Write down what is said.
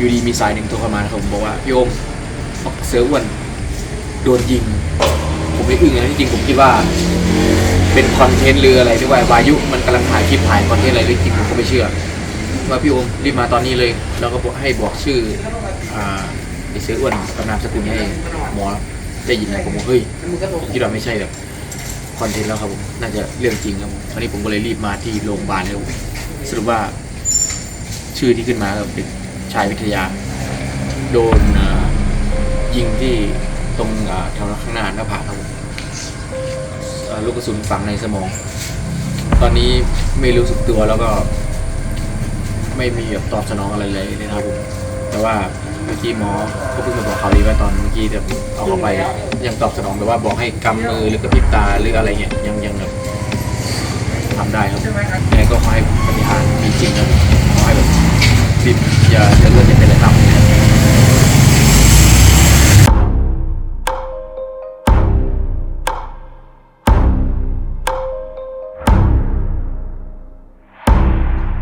อยู่ดีมีสายหนึ่งโทรเข้ามานะครับผมบอกว่าพี่โอมเสืออ้วนโดนยิง ผมไม่อึ้งนะที่จริงผมคิดว่าเป็นคอนเทนต์หรืออะไรด้วยวายุมันกำลังถ่ายคลิปถ่ายคอนเทนต์อะไรหรือจริงผมก็ไม่เชื่อ ว่าพี่โอมรีบมาตอนนี้เลย แล้วก็บอกให้บอกชื่ออ่าไอเสืออ้วนกับนามสกุลให้หมอได้ยินนะผมบอกเฮ้ยผมคิดว่าไม่ใช่แบบคอนเทนต์แล้วครับผมน่าจะเรื่องจริงครับผมวันนี้ผมก็เลยรีบมาที่โรงพยาบาลแล้วสรุปว่าชื่อที่ขึ้นมาก็เป็น ชายวิทยา โดนอ่ายิงที่ตรงอ่าแถวข้างหน้าหน้าผากครับผมอ่าลูกกระสุนฝังในสมอง ตอนนี้ไม่รู้สึกตัวแล้วก็ ไม่มีแบบตอบสนองอะไรเลยนะครับผมแต่ว่าเมื่อกี้หมอก็เพิ่งมาบอกข่าวดีว่าตอนเมื่อกี้แบบเอาเข้าไป ยังตอบสนองแบบว่าบอกให้กำมือหรือกระพริบตาหรืออะไรเงี้ยยังยังแบบทำได้ครับยังไงก็ขอให้ปฏิหารย์มีจริงครับขอให้แบบรีบ อย่าจะเ